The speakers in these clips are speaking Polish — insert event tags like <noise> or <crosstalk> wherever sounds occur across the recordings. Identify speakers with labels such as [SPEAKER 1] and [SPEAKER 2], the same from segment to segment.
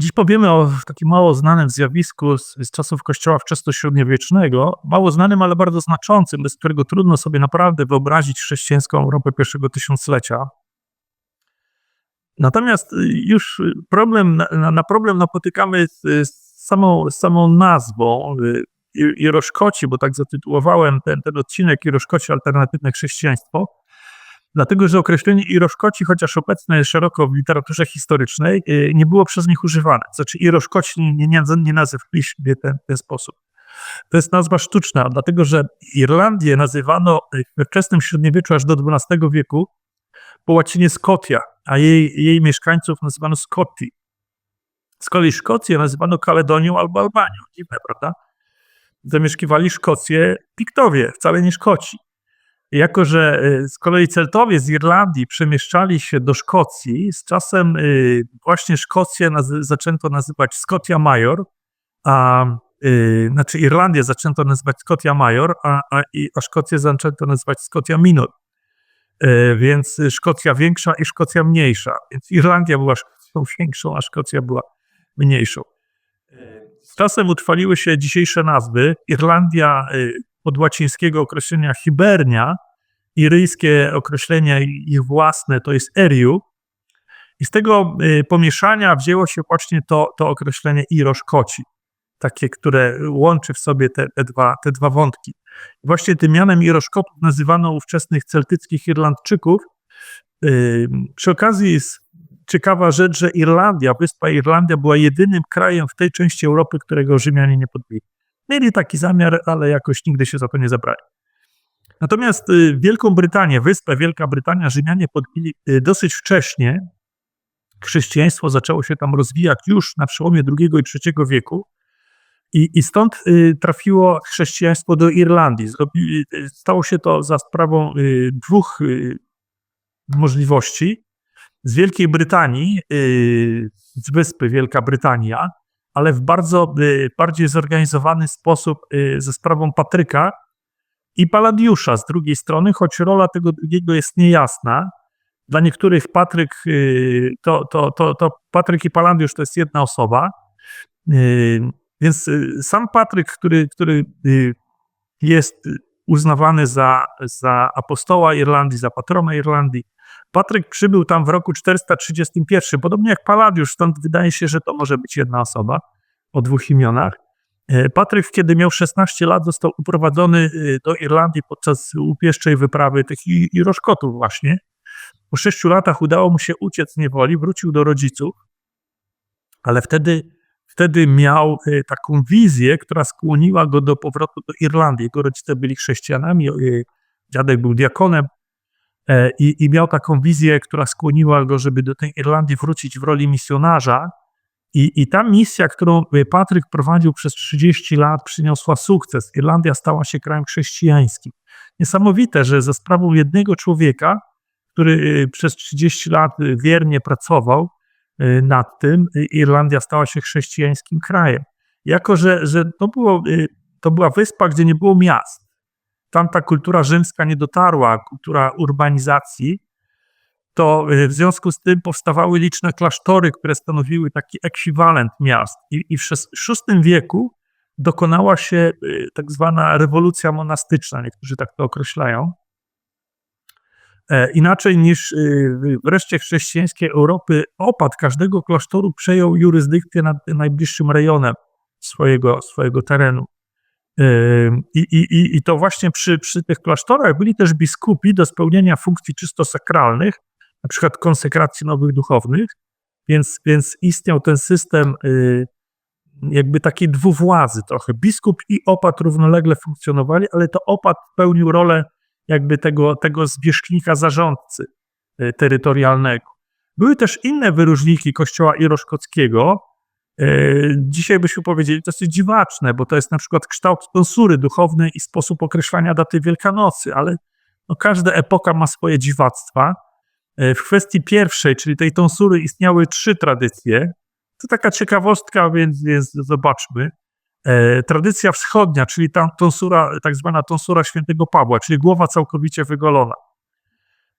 [SPEAKER 1] Dziś powiemy o takim mało znanym zjawisku z, z czasów kościoła wczesnośredniowiecznego, mało znanym, ale bardzo znaczącym, bez którego trudno sobie naprawdę wyobrazić chrześcijańską Europę pierwszego tysiąclecia. Natomiast y, już problem, na, na problem napotykamy z, z, samą, z samą nazwą y, Iroszkoci, bo tak zatytułowałem ten, ten odcinek Iroszkoci alternatywne chrześcijaństwo, dlatego że określenie Iroszkoci, chociaż obecne jest szeroko w literaturze historycznej, y, nie było przez nich używane. Znaczy Iroszkoci nie, nie, nie nazywaliśmy w ten, ten sposób. To jest nazwa sztuczna, dlatego że Irlandię nazywano we wczesnym średniowieczu aż do XII wieku po łacinie Scotia, a jej, jej mieszkańców nazywano Scotti. Z kolei Szkocję nazywano Kaledonią albo Albanią. Dziwne, prawda? Zamieszkiwali Szkocję Piktowie, wcale nie Szkoci. Jako, że y, z kolei Celtowie z Irlandii przemieszczali się do Szkocji, z czasem y, właśnie Szkocję nazy zaczęto nazywać Scotia Major, a yy, znaczy Irlandię zaczęto nazywać Scotia Major, a, a, a Szkocję zaczęto nazywać Scotia Minor. Yy, więc Szkocja większa i Szkocja mniejsza. Więc Irlandia była Szkocją <laughs> większą, a Szkocja była mniejszą. Z czasem utrwaliły się dzisiejsze nazwy. Irlandia od łacińskiego określenia hibernia, iryjskie określenie ich własne to jest eriu. I z tego y, pomieszania wzięło się właśnie to, to określenie iroszkoci, takie, które łączy w sobie te, te, dwa, te dwa wątki. Właśnie tym mianem iroszkotów nazywano ówczesnych celtyckich Irlandczyków. Y, przy okazji jest ciekawa rzecz, że Irlandia, wyspa Irlandia była jedynym krajem w tej części Europy, którego Rzymianie nie podbili. Mieli taki zamiar, ale jakoś nigdy się za to nie zabrali. Natomiast y, Wielką Brytanię, wyspę Wielka Brytania, Rzymianie podbili y, dosyć wcześnie. Chrześcijaństwo zaczęło się tam rozwijać już na przełomie II i III wieku. I, I, stąd y, trafiło chrześcijaństwo do Irlandii. Zrobi, stało się to za sprawą dwóch możliwości. Z Wielkiej Brytanii, z wyspy Wielka Brytania, ale w bardzo bardziej zorganizowany sposób ze sprawą Patryka i Paladiusza z drugiej strony, choć rola tego drugiego jest niejasna. Dla niektórych Patryk y, to, to, to, to Patryk i Paladiusz to jest jedna osoba. Więc sam Patryk, który, który jest uznawany za, za apostoła Irlandii, za patrona Irlandii, Patryk przybył tam w roku 431, podobnie jak Paladiusz, stąd wydaje się, że to może być jedna osoba o dwóch imionach. E, Patryk, kiedy miał 16 lat, został uprowadzony e, do Irlandii podczas upieszczej wyprawy tych Iroszkotów właśnie. Po sześciu latach udało mu się uciec z niewoli, wrócił do rodziców, ale wtedy, wtedy miał e, taką wizję, która skłoniła go do powrotu do Irlandii. Jego rodzice byli chrześcijanami, dziadek był diakonem, I, I miał taką wizję, która skłoniła go, żeby do tej Irlandii wrócić w roli misjonarza. I, I ta misja, którą Patryk prowadził przez 30 lat, przyniosła sukces. Irlandia stała się krajem chrześcijańskim. Niesamowite, że za sprawą jednego człowieka, który e, przez 30 lat wiernie pracował nad tym, Irlandia stała się chrześcijańskim krajem. Jako, że, że to, było, to była wyspa, gdzie nie było miast tam ta kultura rzymska nie dotarła, kultura urbanizacji, to y, w związku z tym powstawały liczne klasztory, które stanowiły taki ekwiwalent miast. I, i w VI wieku dokonała się y, tak zwana rewolucja monastyczna, niektórzy tak to określają. E, inaczej niż y, wreszcie chrześcijańskiej Europy, opat każdego klasztoru przejął jurysdykcję nad najbliższym rejonem swojego, swojego terenu. I, i, I to właśnie przy, przy tych klasztorach byli też biskupi do spełnienia funkcji czysto sakralnych, na przykład konsekracji nowych duchownych, więc, więc istniał ten system y, jakby takiej dwuwładzy trochę. Biskup i opat równolegle funkcjonowali, ale to opat pełnił rolę jakby tego, tego zwierzchnika zarządcy y, terytorialnego. Były też inne wyróżniki kościoła iroszkockiego, E, dzisiaj byśmy powiedzieli, to jest dziwaczne, bo to jest na przykład kształt tonsury duchownej i sposób określania daty Wielkanocy, ale no każda epoka ma swoje dziwactwa. E, w kwestii pierwszej, czyli tej tonsury, istniały trzy tradycje. To taka ciekawostka, więc, więc zobaczmy. E, tradycja wschodnia, czyli ta tonsura, tak zwana tonsura świętego Pawła, czyli głowa całkowicie wygolona.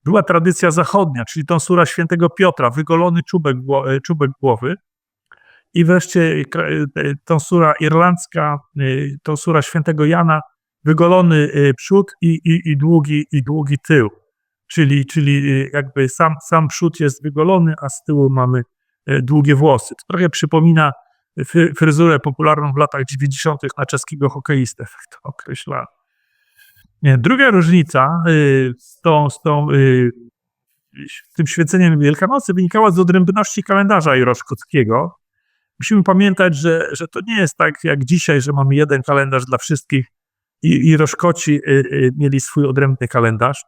[SPEAKER 1] Była tradycja zachodnia, czyli tonsura świętego Piotra, wygolony czubek, czubek głowy. I wreszcie e, tonsura irlandzka, e, tonsura świętego Jana, wygolony e, przód i, i, i, długi, i długi tył. Czyli, czyli e, jakby sam, sam przód jest wygolony, a z tyłu mamy e, długie włosy. To trochę przypomina fry- fryzurę popularną w latach 90. na czeskiego hokeistę, <laughs> tak to określano. Nie, Druga różnica y, z, tą, z, tą, y, tym świeceniem Wielkanocy wynikała z odrębności kalendarza iroszkockiego. Musimy pamiętać, że, że to nie jest tak jak dzisiaj, że mamy jeden kalendarz dla wszystkich i Iroszkoci y, y, mieli swój odrębny kalendarz.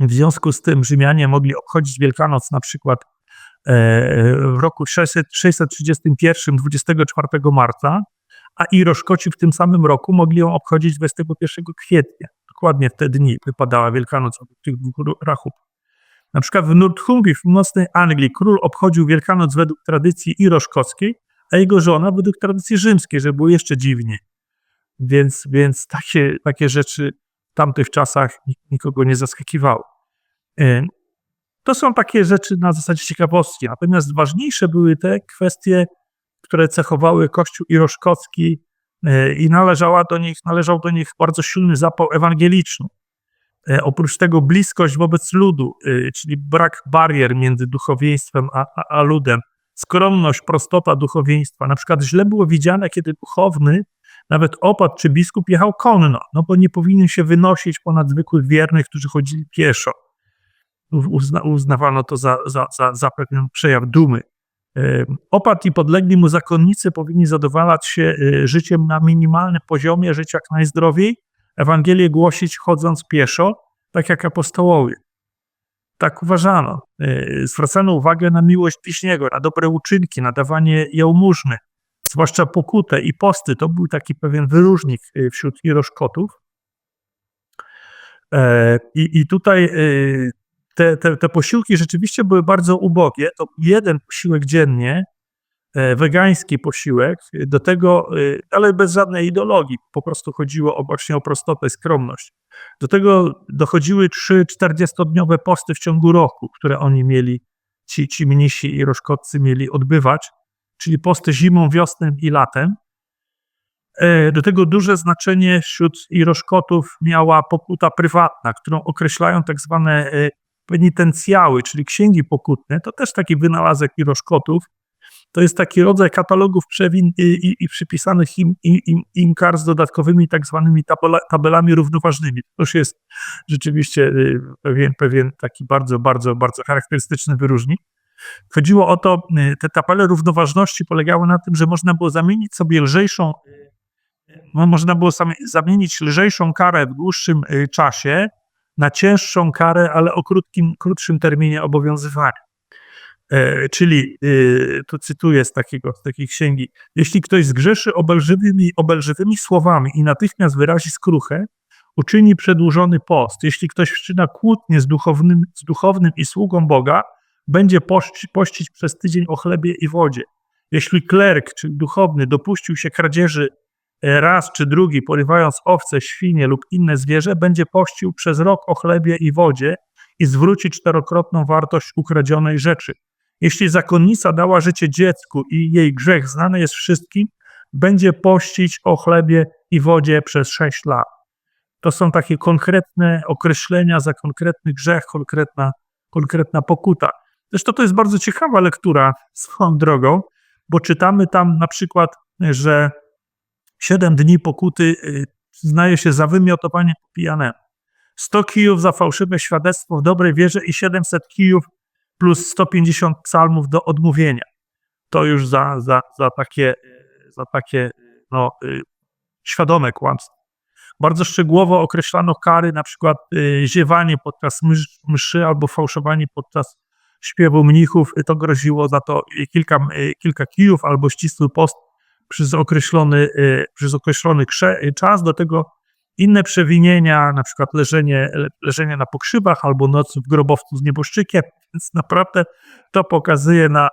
[SPEAKER 1] W związku z tym Rzymianie mogli obchodzić Wielkanoc na przykład e, w roku 600, 631, 24 marca, a Iroszkoci w tym samym roku mogli ją obchodzić 21 kwietnia. Dokładnie w te dni wypadała Wielkanoc obok tych dwóch rachubów. Na przykład w Northumbrii w północnej Anglii król obchodził Wielkanoc według tradycji iroszkockiej, a jego żona według tradycji rzymskiej, że było jeszcze dziwniej. Więc, więc takie, takie rzeczy w tamtych czasach nik- nikogo nie zaskakiwały. E, To są takie rzeczy na zasadzie ciekawostki. Natomiast ważniejsze były te kwestie, które cechowały Kościół iroszkocki e, i należała do nich, należał do nich bardzo silny zapał ewangeliczny. E, Oprócz tego bliskość wobec ludu, czyli brak barier między duchowieństwem a, a, a ludem, skromność, prostota duchowieństwa. Na przykład źle było widziane, kiedy duchowny, nawet opat czy biskup jechał konno, no bo nie powinien się wynosić ponad zwykłych wiernych, którzy chodzili pieszo. Uzna, uznawano to za, za, za, za pewien przejaw dumy. Opat i podlegli mu zakonnicy powinni zadowalać się e, życiem na minimalnym poziomie, żyć jak najzdrowiej, Ewangelię głosić chodząc pieszo, tak jak apostołowie. Tak uważano. E, Zwracano uwagę na miłość bliźniego, na dobre uczynki, na dawanie jałmużny, zwłaszcza pokutę i posty. To był taki pewien wyróżnik e, wśród iroszkotów. E, I, i tutaj te, te, te posiłki rzeczywiście były bardzo ubogie. To jeden posiłek dziennie, e, wegański posiłek, do tego, e, ale bez żadnej ideologii, po prostu chodziło o, właśnie o prostotę skromność. Do tego dochodziły trzy 40-dniowe posty w ciągu roku, które oni mieli, ci, ci mnisi i mieli odbywać, czyli posty zimą, wiosną i latem. E, Do tego duże znaczenie wśród iroszkotów miała pokuta prywatna, którą określają tak zwane penitencjały, czyli księgi pokutne. To też taki wynalazek iroszkotów. To jest taki rodzaj katalogów przewin i, i, i przypisanych im, im, im, kar z dodatkowymi tak zwanymi tabela, tabelami równoważnymi. To już jest rzeczywiście y, pewien, pewien taki bardzo, bardzo, bardzo charakterystyczny wyróżnik. Chodziło o to, y, te tabele równoważności polegały na tym, że można było zamienić sobie lżejszą, no, można było zamienić lżejszą karę w dłuższym y, czasie na cięższą karę, ale o krótkim, krótszym terminie obowiązywania. E, czyli, y, tu cytuję z, takiego, z takiej księgi, jeśli ktoś zgrzeszy obelżywymi, obelżywymi słowami i natychmiast wyrazi skruchę, uczyni przedłużony post. Jeśli ktoś wszczyna kłótnię z duchownym, z duchownym i sługą Boga, będzie pości, pościć przez tydzień o chlebie i wodzie. Jeśli klerk czy duchowny dopuścił się kradzieży raz czy drugi, porywając owce, świnie lub inne zwierzę, będzie pościł przez rok o chlebie i wodzie i zwróci czterokrotną wartość ukradzionej rzeczy. Jeśli zakonnica dała życie dziecku i jej grzech znany jest wszystkim, będzie pościć o chlebie i wodzie przez sześć lat. To są takie konkretne określenia za konkretny grzech, konkretna, konkretna pokuta. Zresztą to jest bardzo ciekawa lektura swoją drogą, bo czytamy tam na przykład, że siedem dni pokuty y, przyznaje się za wymiotowanie pijanemu. 100 kijów za fałszywe świadectwo w dobrej wierze i 700 kijów plus 150 psalmów do odmówienia. To już za, za, za takie, za takie no, y, świadome kłamstwo. Bardzo szczegółowo określano kary, na przykład y, ziewanie podczas mszy, albo fałszowanie podczas śpiewu mnichów. Y, To groziło za to y, kilka, y, kilka kijów albo ścisły post przez określony, y, przez określony y, czas. Do tego inne przewinienia, na przykład leżenie, le- leżenie na pokrzywach albo noc w grobowcu z nieboszczykiem. Więc naprawdę to pokazuje na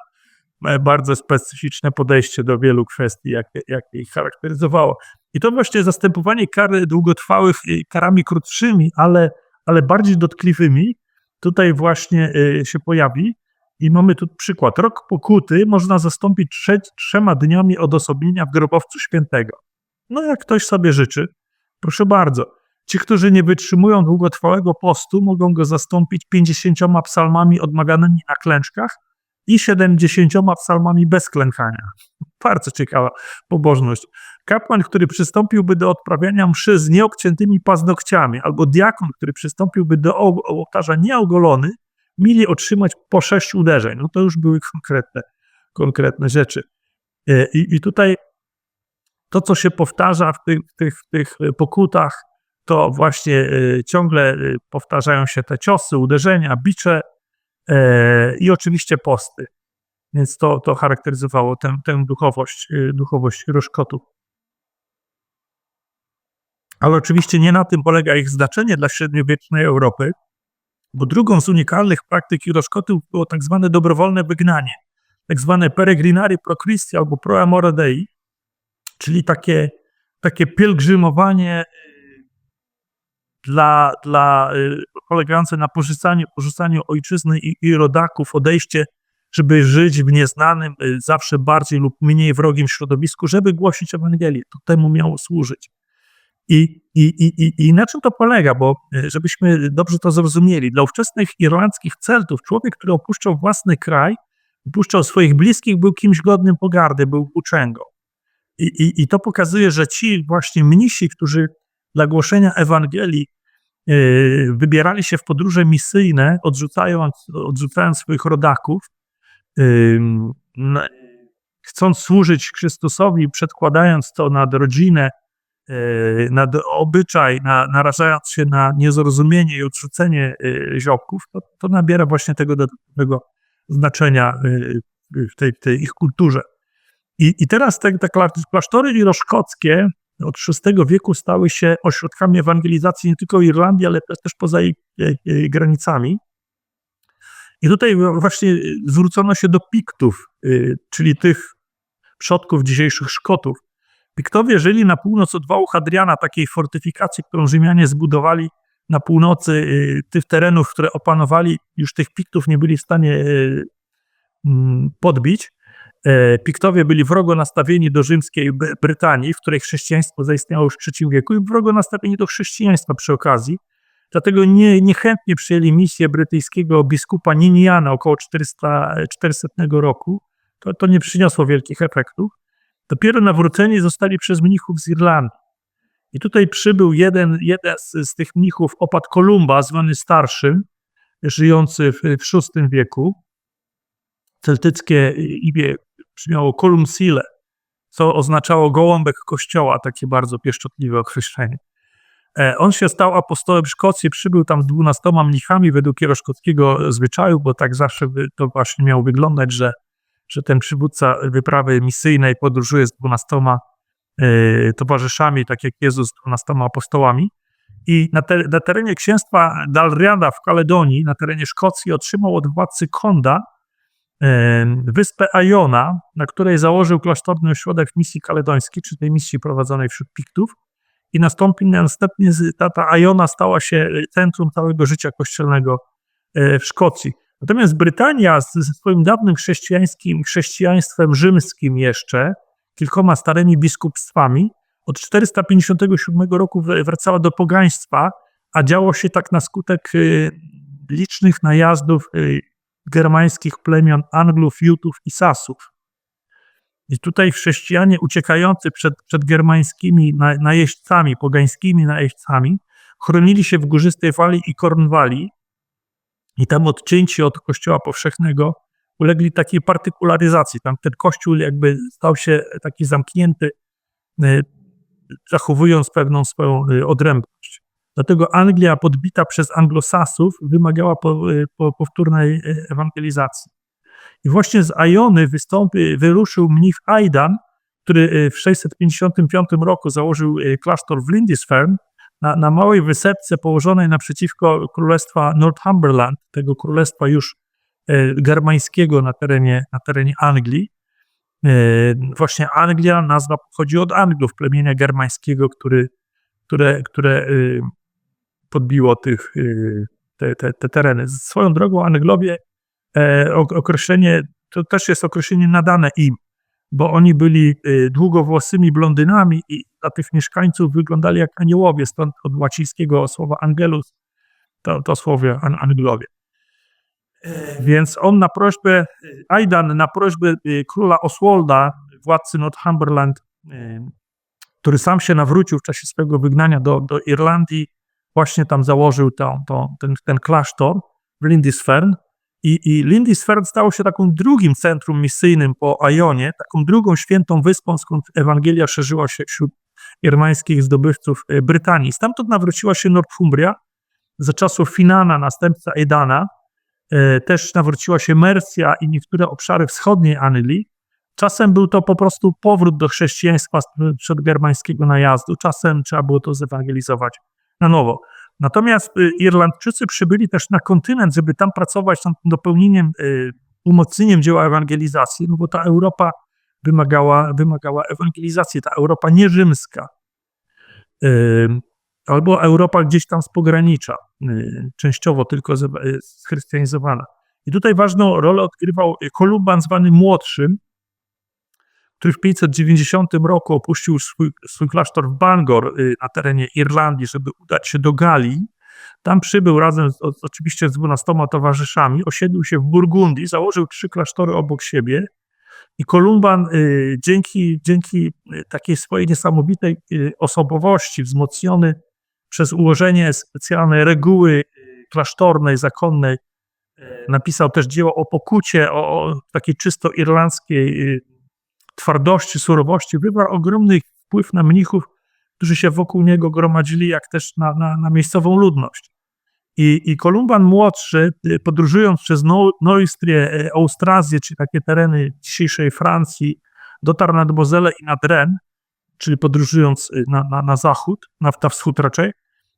[SPEAKER 1] e, bardzo specyficzne podejście do wielu kwestii, jakie, jakie ich charakteryzowało. I to właśnie zastępowanie kary długotrwałych y, karami krótszymi, ale, ale bardziej dotkliwymi, tutaj właśnie się pojawi. I mamy tu przykład. Rok pokuty można zastąpić trze trzema dniami odosobnienia w grobowcu świętego. No jak ktoś sobie życzy, proszę bardzo. Ci, którzy nie wytrzymują długotrwałego postu, mogą go zastąpić 50 psalmami odmawianymi na klęczkach i 70 psalmami bez klękania. <laughs> Bardzo ciekawa pobożność. Kapłan, który przystąpiłby do odprawiania mszy z nieobciętymi paznokciami, albo diakon, który przystąpiłby do ołtarza nieogolony, mieli otrzymać po sześć uderzeń. No to już były konkretne, konkretne rzeczy. E, I, I tutaj to, co się powtarza w tych, tych, tych pokutach, to właśnie e, ciągle e, powtarzają się te ciosy, uderzenia, bicze i oczywiście posty. Więc to, to charakteryzowało tę, tę duchowość, duchowość roszkotu. Ale oczywiście nie na tym polega ich znaczenie dla średniowiecznej Europy, bo drugą z unikalnych praktyk judoszkotów było tak zwane dobrowolne wygnanie, tak zwane peregrinari pro Christi albo pro amore Dei, czyli takie, takie pielgrzymowanie y, dla, dla, y, polegające na porzucaniu, porzucaniu ojczyzny i, i rodaków, odejście, żeby żyć w nieznanym, y, zawsze bardziej lub mniej wrogim środowisku, żeby głosić Ewangelię. To temu miało służyć. I, i, i, I na czym to polega? Bo e, żebyśmy dobrze to zrozumieli, dla ówczesnych irlandzkich Celtów człowiek, który opuszczał własny kraj, opuszczał swoich bliskich, był kimś godnym pogardy, był włóczęgą. I, i, I to pokazuje, że ci właśnie mnisi, którzy dla głoszenia Ewangelii yy, wybierali się w podróże misyjne, odrzucając, odrzucając swoich rodaków, yy, chcąc służyć Chrystusowi, przedkładając to nad rodzinę, E, na obyczaj, na, narażając się na niezrozumienie i odrzucenie e, ziobków, to, to nabiera właśnie tego dodatkowego znaczenia e, w tej, tej ich kulturze. I, i teraz te, te klasztory iroszkockie od VI wieku stały się ośrodkami ewangelizacji nie tylko Irlandii, ale też poza jej, jej, jej granicami. I tutaj właśnie zwrócono się do Piktów, czyli tych przodków dzisiejszych Szkotów, Piktowie żyli na północ od wału Hadriana, takiej fortyfikacji, którą Rzymianie zbudowali na północy y, tych terenów, które opanowali, już tych Piktów nie byli w stanie y, mm, podbić. E, Piktowie byli wrogo nastawieni do rzymskiej Brytanii, w której chrześcijaństwo zaistniało już w III wieku i wrogo nastawieni do chrześcijaństwa przy okazji. Dlatego nie, niechętnie przyjęli misję brytyjskiego biskupa Niniana około 400, 400 roku. To, to nie przyniosło wielkich efektów. Dopiero nawróceni zostali przez mnichów z Irlandii. I tutaj przybył jeden, jeden z, z tych mnichów, opat Kolumba, zwany starszym, żyjący w, w VI wieku. Celtyckie imię brzmiało Kolumsile, co oznaczało gołąbek kościoła, takie bardzo pieszczotliwe określenie. E, on się stał apostołem Szkocji, przybył tam z dwunastoma mnichami według szkockiego zwyczaju, bo tak zawsze to właśnie miało wyglądać, że że ten przywódca wyprawy misyjnej podróżuje z dwunastoma y, towarzyszami, tak jak Jezus z dwunastoma apostołami. I na, te, na, terenie księstwa Dalriada w Kaledonii, na terenie Szkocji, otrzymał od władcy Konda y, wyspę Ajona, na której założył klasztorny ośrodek misji kaledońskiej, czy tej misji prowadzonej wśród Piktów. I nastąpi, następnie ta, ta Ajona stała się centrum całego życia kościelnego w Szkocji. Natomiast Brytania ze swoim dawnym chrześcijańskim, chrześcijaństwem rzymskim jeszcze, kilkoma starymi biskupstwami, od 457 roku wracała do pogaństwa, a działo się tak na skutek y, licznych najazdów y, germańskich plemion Anglów, Jutów i Sasów. I tutaj chrześcijanie uciekający przed, przed germańskimi najeźdźcami, pogańskimi najeźdźcami, chronili się w górzystej wali i Kornwali, i tam odcięci od Kościoła powszechnego ulegli takiej partykularyzacji. Tam ten Kościół jakby stał się taki zamknięty, y, zachowując pewną swoją y, odrębność. Dlatego Anglia podbita przez anglosasów wymagała po, y, po, powtórnej ewangelizacji. I właśnie z Ajony wystąpi, wyruszył mnich Aidan, który w 655 roku założył klasztor w Lindisfarne, na, na małej wysepce położonej naprzeciwko królestwa Northumberland, tego królestwa już e, germańskiego na terenie, na terenie Anglii. E, właśnie Anglia, nazwa pochodzi od Anglów, plemienia germańskiego, który, które, które e, podbiło tych, te, te, te tereny. Swoją drogą Anglowie ok- określenie, to też jest określenie nadane im, bo oni byli długowłosymi blondynami i tych mieszkańców wyglądali jak aniołowie, stąd od łacińskiego słowa angelus, to, to słowie an, angelowie. E, Więc on na prośbę, Aidan na prośbę e, króla Oswalda, władcy Northumberland, e, który sam się nawrócił w czasie swojego wygnania do, do Irlandii, właśnie tam założył tą, tą, ten, ten klasztor w Lindisfarne. I, I Lindisfarne stało się taką drugim centrum misyjnym po Ajonie, taką drugą świętą wyspą, skąd Ewangelia szerzyła się wśród irmańskich zdobywców e, Brytanii. Stamtąd nawróciła się Northumbria za czasów Finana, następca Edana. E, Też nawróciła się Mercja i niektóre obszary wschodniej Anglii. Czasem był to po prostu powrót do chrześcijaństwa sprzed germańskiego najazdu, czasem trzeba było to zewangelizować na nowo. Natomiast y, Irlandczycy przybyli też na kontynent, żeby tam pracować nad dopełnieniem, umocnieniem dzieła ewangelizacji, no bo ta Europa wymagała, wymagała ewangelizacji, ta Europa nierzymska, albo Europa gdzieś tam z pogranicza, y, częściowo tylko y, schrystianizowana. I tutaj ważną rolę odgrywał Kolumban zwany Młodszym, który w 590 roku opuścił swój, swój klasztor w Bangor y, na terenie Irlandii, żeby udać się do Galii. Tam przybył razem z, oczywiście z 12 towarzyszami, osiedlił się w Burgundii, założył trzy klasztory obok siebie i Kolumban y, dzięki, dzięki y, takiej swojej niesamowitej y, osobowości, wzmocniony przez ułożenie specjalnej reguły klasztornej, zakonnej, napisał też dzieło o pokucie, o, o takiej czysto irlandzkiej twardości, surowości, wywarł ogromny wpływ na mnichów, którzy się wokół niego gromadzili, jak też na, na, na miejscową ludność. I, I Kolumban młodszy, y, podróżując przez No- Neustrię, y, Austrazję, czy takie tereny dzisiejszej Francji, dotarł nad Mozelę i nad Ren, czyli podróżując y, na, na, na zachód, na, na wschód raczej.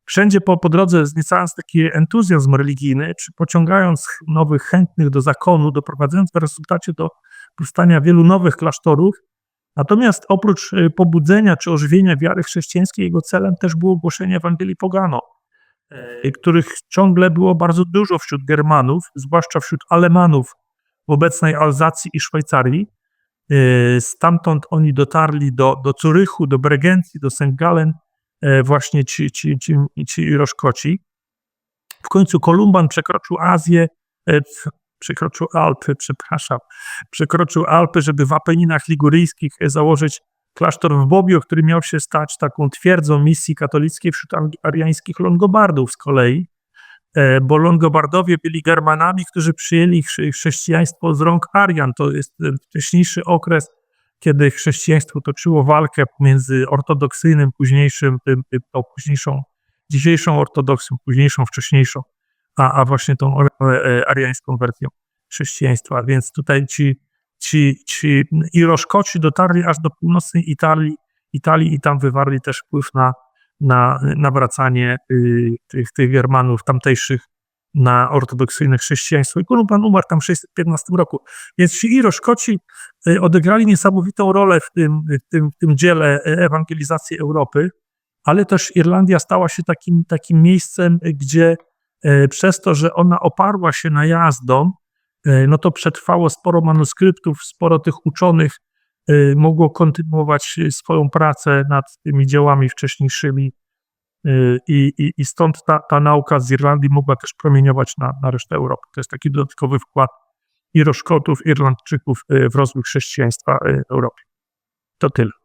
[SPEAKER 1] Wszędzie po, po drodze wzniecając taki entuzjazm religijny, czy pociągając ch- nowych chętnych do zakonu, doprowadzając w rezultacie do powstania wielu nowych klasztorów. Natomiast oprócz y, pobudzenia czy ożywienia wiary chrześcijańskiej, jego celem też było głoszenie Ewangelii Pogano, których ciągle było bardzo dużo wśród Germanów, zwłaszcza wśród Alemanów w obecnej Alzacji i Szwajcarii. Y, Stamtąd oni dotarli do, do Curychu, do Bregencji, do St. Gallen, y, właśnie ci, ci, ci, ci Roszkoci. W końcu Kolumban przekroczył Azję, przekroczył Alpy, przepraszam, przekroczył Alpy, żeby w Apeninach Liguryjskich e, założyć klasztor w Bobbio, który miał się stać taką twierdzą misji katolickiej wśród ariańskich Longobardów z kolei, e, bo Longobardowie byli Germanami, którzy przyjęli chrze- chrześcijaństwo z rąk Arian. To jest e, wcześniejszy okres, kiedy chrześcijaństwo toczyło walkę pomiędzy ortodoksyjnym, późniejszym, tym, tym, tą późniejszą, dzisiejszą ortodoksją, późniejszą, wcześniejszą, a, a właśnie tą e, ariańską wersją chrześcijaństwa. Więc tutaj ci, ci, ci Iroszkoci dotarli aż do północnej Italii, Italii i tam wywarli też wpływ na, na y, tych, tych Germanów tamtejszych na ortodoksyjne chrześcijaństwo. I Kolumban umarł tam w 615 roku. Więc ci Iroszkoci y, odegrali niesamowitą rolę w tym, w tym, w tym dziele ewangelizacji Europy, ale też Irlandia stała się takim, takim miejscem, gdzie e, przez to, że ona oparła się najazdom, e, no to przetrwało sporo manuskryptów, sporo tych uczonych e, mogło kontynuować e, swoją pracę nad tymi dziełami wcześniejszymi e, i, i, i stąd ta, ta nauka z Irlandii mogła też promieniować na, na resztę Europy. To jest taki dodatkowy wkład Iroszkotów, Irlandczyków e, w rozwój chrześcijaństwa e, w Europie. To tyle.